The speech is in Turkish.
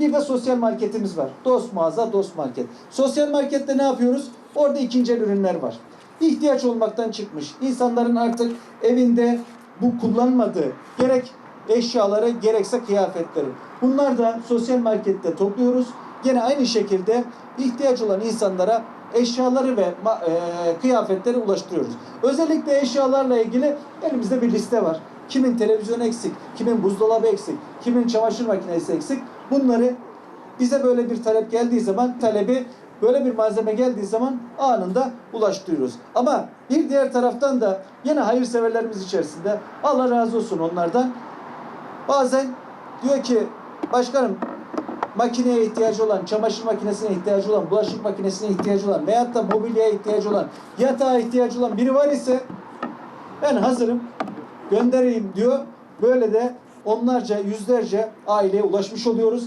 Bir de sosyal marketimiz var. Dost mağaza, dost market. Sosyal markette ne yapıyoruz? Orada ikinci el ürünler var. İhtiyaç olmaktan çıkmış. İnsanların artık evinde bu kullanmadığı gerek eşyaları gerekse kıyafetleri. Bunlar da sosyal markette topluyoruz. Gene aynı şekilde ihtiyaç olan insanlara eşyaları ve e, kıyafetleri ulaştırıyoruz. Özellikle eşyalarla ilgili elimizde bir liste var. Kimin televizyon eksik, kimin buzdolabı eksik, kimin çamaşır makinesi eksik. Bunları bize böyle bir talep geldiği zaman talebi böyle bir malzeme geldiği zaman anında ulaştırıyoruz. Ama bir diğer taraftan da yine hayırseverlerimiz içerisinde Allah razı olsun onlardan bazen diyor ki başkanım makineye ihtiyacı olan, çamaşır makinesine ihtiyacı olan, bulaşık makinesine ihtiyacı olan veyahut da mobilyaya ihtiyacı olan, yatağa ihtiyacı olan biri var ise ben hazırım göndereyim diyor. Böyle de onlarca, yüzlerce aileye ulaşmış oluyoruz.